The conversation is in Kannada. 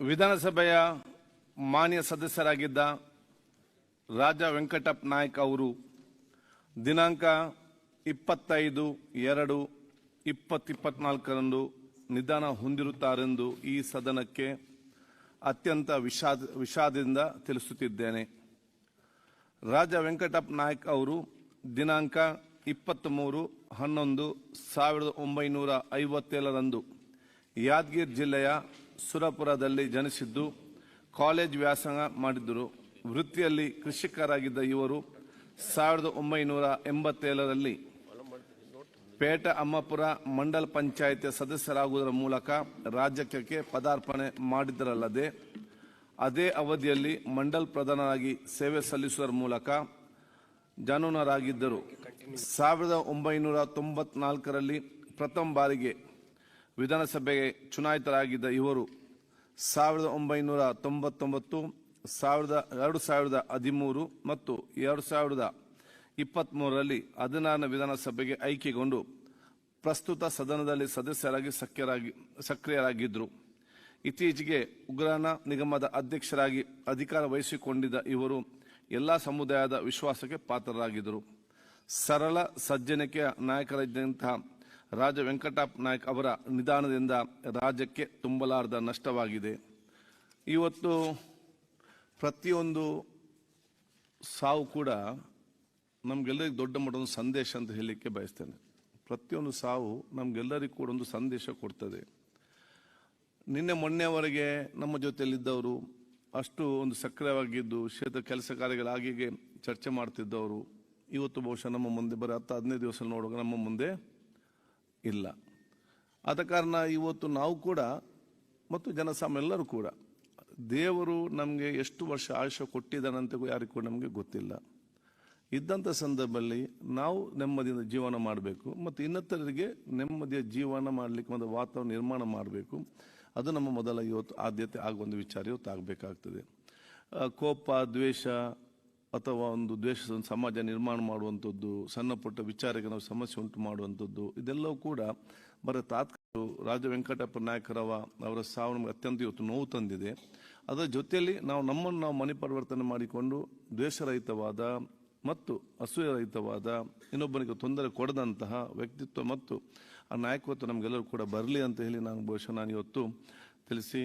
ವಿಧಾನಸಭೆಯ ಮಾನ್ಯ ಸದಸ್ಯರಾಗಿದ್ದ ರಾಜ ವೆಂಕಟಪ್ಪ ನಾಯ್ಕ ಅವರು ದಿನಾಂಕ ಇಪ್ಪತ್ತೈದು ಎರಡು ಇಪ್ಪತ್ತಿಪ್ಪತ್ನಾಲ್ಕರಂದು ನಿಧನ ಹೊಂದಿರುತ್ತಾರೆಂದು ಈ ಸದನಕ್ಕೆ ಅತ್ಯಂತ ವಿಷಾದ, ವಿಷಾದದಿಂದ ತಿಳಿಸುತ್ತಿದ್ದೇನೆ. ರಾಜ ವೆಂಕಟಪ್ಪ ನಾಯ್ಕ ಅವರು ದಿನಾಂಕ ಇಪ್ಪತ್ತ್ಮೂರು ಹನ್ನೊಂದು ಸಾವಿರದ ಒಂಬೈನೂರ ಐವತ್ತೇಳರಂದು ಯಾದಗಿರಿ ಜಿಲ್ಲೆಯ ಸುರಪುರದಲ್ಲಿ ಜನಿಸಿದ್ದು, ಕಾಲೇಜ್ ವ್ಯಾಸಂಗ ಮಾಡಿದ್ದರು. ವೃತ್ತಿಯಲ್ಲಿ ಕೃಷಿಕರಾಗಿದ್ದ ಇವರು ಸಾವಿರದ ಒಂಬೈನೂರ ಎಂಬತ್ತೇಳರಲ್ಲಿ ಪೇಟ ಅಮ್ಮಪುರ ಮಂಡಲ ಪಂಚಾಯತ್ ಸದಸ್ಯರಾಗುವುದರ ಮೂಲಕ ರಾಜ್ಯಕ್ಕೆ ಪದಾರ್ಪಣೆ ಮಾಡಿದ್ದರಲ್ಲದೆ, ಅದೇ ಅವಧಿಯಲ್ಲಿ ಮಂಡಲ್ ಪ್ರಧಾನರಾಗಿ ಸೇವೆ ಸಲ್ಲಿಸುವುದರ ಮೂಲಕ ಜಾನೂನರಾಗಿದ್ದರು. ಸಾವಿರದ ಒಂಬೈನೂರ ತೊಂಬತ್ನಾಲ್ಕರಲ್ಲಿ ಪ್ರಥಮ ಬಾರಿಗೆ ವಿಧಾನಸಭೆಗೆ ಚುನಾಯಿತರಾಗಿದ್ದ ಇವರು ಸಾವಿರದ ಒಂಬೈನೂರ ತೊಂಬತ್ತೊಂಬತ್ತು, ಸಾವಿರದ, ಎರಡು ಸಾವಿರದ ಹದಿಮೂರು ಮತ್ತು ಎರಡು ಸಾವಿರದ ಇಪ್ಪತ್ತ್ಮೂರರಲ್ಲಿ ಹದಿನಾರನೇ ವಿಧಾನಸಭೆಗೆ ಆಯ್ಕೆಗೊಂಡು ಪ್ರಸ್ತುತ ಸದನದಲ್ಲಿ ಸದಸ್ಯರಾಗಿ ಸಕ್ರಿಯರಾಗಿ ಸಕ್ರಿಯರಾಗಿದ್ದರು. ಇತ್ತೀಚೆಗೆ ಉಗ್ರಾಣ ನಿಗಮದ ಅಧ್ಯಕ್ಷರಾಗಿ ಅಧಿಕಾರ ವಹಿಸಿಕೊಂಡಿದ್ದ ಇವರು ಎಲ್ಲ ಸಮುದಾಯದ ವಿಶ್ವಾಸಕ್ಕೆ ಪಾತ್ರರಾಗಿದ್ದರು. ಸರಳ, ಸಜ್ಜನಿಕೆಯ ನಾಯಕರಿದ್ದಂತಹ ರಾಜ ವೆಂಕಟಪ್ಪ ನಾಯಕ್ ಅವರ ನಿಧಾನದಿಂದ ರಾಜ್ಯಕ್ಕೆ ತುಂಬಲಾರದ ನಷ್ಟವಾಗಿದೆ. ಇವತ್ತು ಪ್ರತಿಯೊಂದು ಸಾವು ಕೂಡ ನಮಗೆಲ್ಲರಿಗೂ ದೊಡ್ಡ ಮಟ್ಟದ ಸಂದೇಶ ಅಂತ ಹೇಳಲಿಕ್ಕೆ ಬಯಸ್ತೇನೆ. ಪ್ರತಿಯೊಂದು ಸಾವು ನಮಗೆಲ್ಲರಿಗೂ ಕೂಡ ಒಂದು ಸಂದೇಶ ಕೊಡ್ತದೆ. ನಿನ್ನೆ ಮೊನ್ನೆವರೆಗೆ ನಮ್ಮ ಜೊತೆಯಲ್ಲಿದ್ದವರು, ಅಷ್ಟು ಒಂದು ಸಕ್ರಿಯವಾಗಿದ್ದು ಕ್ಷೇತ್ರ ಕೆಲಸ ಕಾರ್ಯಗಳಾಗಿಗೆ ಚರ್ಚೆ ಮಾಡ್ತಿದ್ದವರು. ಇವತ್ತು ಬಹುಶಃ ನಮ್ಮ ಮುಂದೆ ಬರೀ ಹತ್ತು ಹದಿನೈದು ದಿವಸ ನೋಡುವಾಗ ನಮ್ಮ ಮುಂದೆ ಇಲ್ಲ. ಆದ ಕಾರಣ ಇವತ್ತು ನಾವು ಕೂಡ ಮತ್ತು ಜನಸಾಮಾನ್ಯ ಎಲ್ಲರೂ ಕೂಡ ದೇವರು ನಮಗೆ ಎಷ್ಟು ವರ್ಷ ಆಯುಷ್ಯ ಕೊಟ್ಟಿದ್ದಾನಂತ ಯಾರಿಗೂ ಕೂಡ ನಮಗೆ ಗೊತ್ತಿಲ್ಲ. ಇದ್ದಂಥ ಸಂದರ್ಭದಲ್ಲಿ ನಾವು ನೆಮ್ಮದಿಯಿಂದ ಜೀವನ ಮಾಡಬೇಕು ಮತ್ತು ಇನ್ನಿತರರಿಗೆ ನೆಮ್ಮದಿಯ ಜೀವನ ಮಾಡಲಿಕ್ಕೆ ಒಂದು ವಾತಾವರಣ ನಿರ್ಮಾಣ ಮಾಡಬೇಕು. ಅದು ನಮ್ಮ ಮೊದಲ ಇವತ್ತು ಆದ್ಯತೆ ಆಗುವ ಒಂದು ವಿಚಾರ ಇವತ್ತು ಆಗಬೇಕಾಗ್ತದೆ. ಕೋಪ, ದ್ವೇಷ ಅಥವಾ ಒಂದು ದ್ವೇಷ ಸಮಾಜ ನಿರ್ಮಾಣ ಮಾಡುವಂಥದ್ದು, ಸಣ್ಣ ಪುಟ್ಟ ವಿಚಾರಕ್ಕೆ ನಾವು ಸಮಸ್ಯೆ ಉಂಟು ಮಾಡುವಂಥದ್ದು, ಇದೆಲ್ಲವೂ ಕೂಡ ಬರೀ ತಾತ್ಕಾಲಿಕ ರಾಜ ವೆಂಕಟಪ್ಪ ನಾಯಕರವ ಅವರ ಸಾವು ನಮಗೆ ಅತ್ಯಂತ ಇವತ್ತು ನೋವು ತಂದಿದೆ. ಅದರ ಜೊತೆಯಲ್ಲಿ ನಾವು ನಮ್ಮನ್ನು ನಾವು ಮನೆ ಪರಿವರ್ತನೆ ಮಾಡಿಕೊಂಡು ದ್ವೇಷರಹಿತವಾದ ಮತ್ತು ಅಸೂಯರಹಿತವಾದ ಇನ್ನೊಬ್ಬನಿಗೆ ತೊಂದರೆ ಕೊಡದಂತಹ ವ್ಯಕ್ತಿತ್ವ ಮತ್ತು ಆ ನಾಯಕತ್ವ ನಮಗೆಲ್ಲರೂ ಕೂಡ ಬರಲಿ ಅಂತ ಹೇಳಿ ನಾನು ಬಹುಶಃ ನಾನು ಇವತ್ತು ತಿಳಿಸಿ